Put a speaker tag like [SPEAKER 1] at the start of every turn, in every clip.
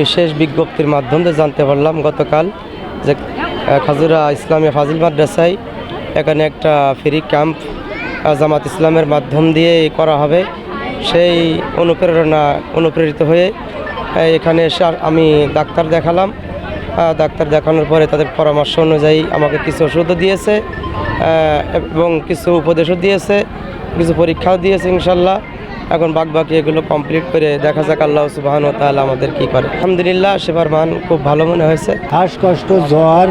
[SPEAKER 1] বিশেষ বিজ্ঞপ্তির মাধ্যমে জানতে পারলাম গতকাল যে খাজুরা ইসলামিয়া ফাজিল মাদ্রাসায় এখানে একটা ফ্রি ক্যাম্প জামাত ইসলামের মাধ্যম দিয়ে করা হবে। সেই অনুপ্রেরণা, অনুপ্রেরিত হয়ে এখানে এসে আমি ডাক্তার দেখালাম। ডাক্তার দেখানোর পরে তাদের পরামর্শ অনুযায়ী আমাকে কিছু ওষুধও দিয়েছে এবং কিছু উপদেশও দিয়েছে, কিছু পরীক্ষাও দিয়েছে ইনশাল্লাহ। এখন বাদ বাকি এগুলো কমপ্লিট করে দেখা যাক আল্লাহ সুবাহন তাহলে আমাদের কি করে। আলহামদুলিল্লাহ সেবার মান খুব ভালো মনে হয়েছে।
[SPEAKER 2] শ্বাসকষ্ট জ্বর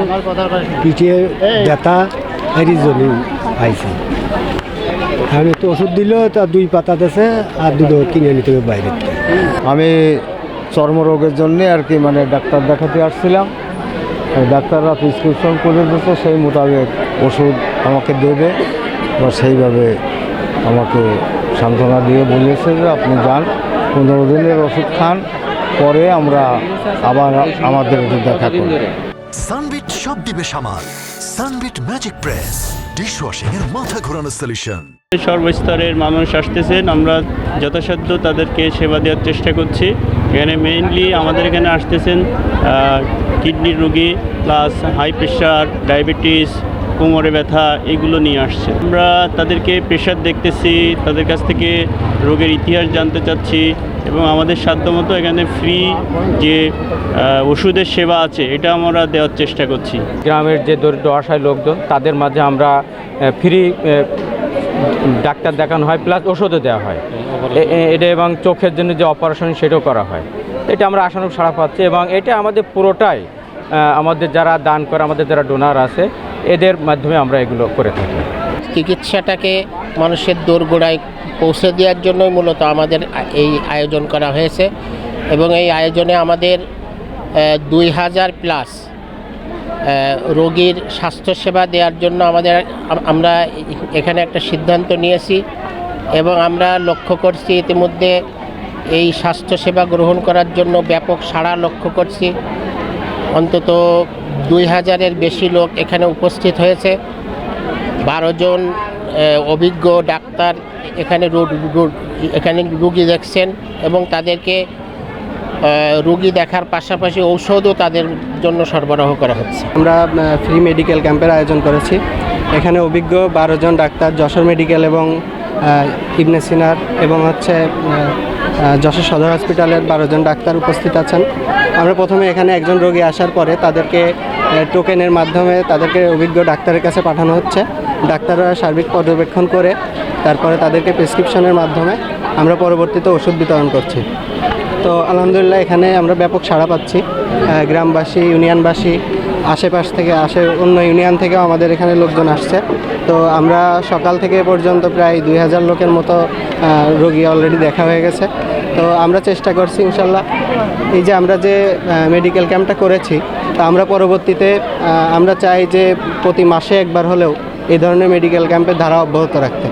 [SPEAKER 2] পিঠে ব্যথা এরই জন্য আইছি। আমি তো ওষুধ দিল তা দুই পাতা দেছে আর দুটো কিনে নিতে হবে বাইরে। থেকে।
[SPEAKER 3] আমি চর্মরোগের জন্য আর কি মানে ডাক্তার দেখাতে আসছিলাম। ডাক্তাররা প্রেসক্রিপশন করে দিচ্ছে সেই মোতাবেক ওষুধ আমাকে দেবে বা সেইভাবে আমাকে সান্ত্বনা দিয়ে বলেছে যে আপনি যান পনেরো দিনের ওষুধ খান পরে আমরা আবার আমাদের ওষুধ দেখা করব
[SPEAKER 4] সানবিট সব দিবে সামাল। সানবিট ম্যাজিক প্রেস ডিশওয়াশিং এর মাথা ঘোরানো সলিউশন
[SPEAKER 5] সর্বস্তরের মানুষ আসতেছেন আমরা যথাসাধ্য তাদেরকে সেবা দেওয়ার চেষ্টা করছি। এখানে মেইনলি আমাদের এখানে আসতেছেন কিডনির রোগী প্লাস হাই প্রেশার ডায়াবেটিস কোমরে ব্যথা, এগুলো নিয়ে আসছে। আমরা তাদেরকে প্রেশার দেখতেছি, তাদের কাছ থেকে রোগের ইতিহাস জানতে চাচ্ছি এবং আমাদের সাধ্যমতো এখানে ফ্রি যে ওষুধের সেবা আছে, এটা আমরা দেওয়ার চেষ্টা করছি।
[SPEAKER 6] গ্রামের যে দরিদ্র অসহায় লোকজন, তাদের মাঝে আমরা ফ্রি ডাক্তার দেখানো হয় প্লাস ওষুধও দেওয়া হয়। এটা এবং চোখের জন্য যে অপারেশন সেটাও করা হয়। এটা আমরা আশানুক সাড়া পাচ্ছি এবং এটা আমাদের পুরোটাই আমাদের যারা দান করে, আমাদের যারা ডোনার আছে এদের মাধ্যমে আমরা এগুলো করে থাকি।
[SPEAKER 7] চিকিৎসাটাকে মানুষের দোরগোড়ায় পৌঁছে দেওয়ার জন্যই মূলত আমাদের এই আয়োজন করা হয়েছে এবং এই আয়োজনে আমাদের দুই হাজার প্লাস রোগীর স্বাস্থ্যসেবা দেওয়ার জন্য আমাদের, আমরা এখানে একটা সিদ্ধান্ত নিয়েছি এবং আমরা লক্ষ্য করছি ইতিমধ্যে এই স্বাস্থ্যসেবা গ্রহণ করার জন্য ব্যাপক সাড়া লক্ষ্য করছি। অন্তত দুই হাজারের বেশি লোক এখানে উপস্থিত হয়েছে। বারো জন অভিজ্ঞ ডাক্তার এখানে এখানে রুগী দেখছেন এবং তাদেরকে রুগী দেখার পাশাপাশি ঔষধও তাদের জন্য সরবরাহ করা হচ্ছে।
[SPEAKER 1] আমরা ফ্রি মেডিকেল ক্যাম্পের আয়োজন করেছি। এখানে অভিজ্ঞ বারো জন ডাক্তার, যশোর মেডিকেল এবং ইবনে সিনার এবং হচ্ছে যশোর সদর হসপিটালের বারো জন ডাক্তার উপস্থিত আছেন। আমরা প্রথমে এখানে একজন রোগী আসার পরে তাদেরকে টোকেনের মাধ্যমে তাদেরকে অভিজ্ঞ ডাক্তারের কাছে পাঠানো হচ্ছে। ডাক্তাররা সার্বিক পর্যবেক্ষণ করে তারপরে তাদেরকে প্রেসক্রিপশনের মাধ্যমে আমরা পরবর্তীতে ওষুধ বিতরণ করছি। তো আলহামদুলিল্লাহ এখানে আমরা ব্যাপক সাড়া পাচ্ছি। গ্রামবাসী, ইউনিয়নবাসী, আশেপাশ থেকে আসে, অন্য ইউনিয়ন থেকেও আমাদের এখানে লোকজন আসছে। তো আমরা সকাল থেকে পর্যন্ত প্রায় দুই হাজার লোকের মতো রোগী অলরেডি দেখা হয়ে গেছে। তো আমরা চেষ্টা করছি ইনশাল্লাহ। এই যে আমরা যে মেডিকেল ক্যাম্পটা করেছি তা আমরা পরবর্তীতে আমরা চাই যে প্রতি মাসে একবার হলেও এই ধরনের মেডিকেল ক্যাম্পের ধারা অব্যাহত রাখতে।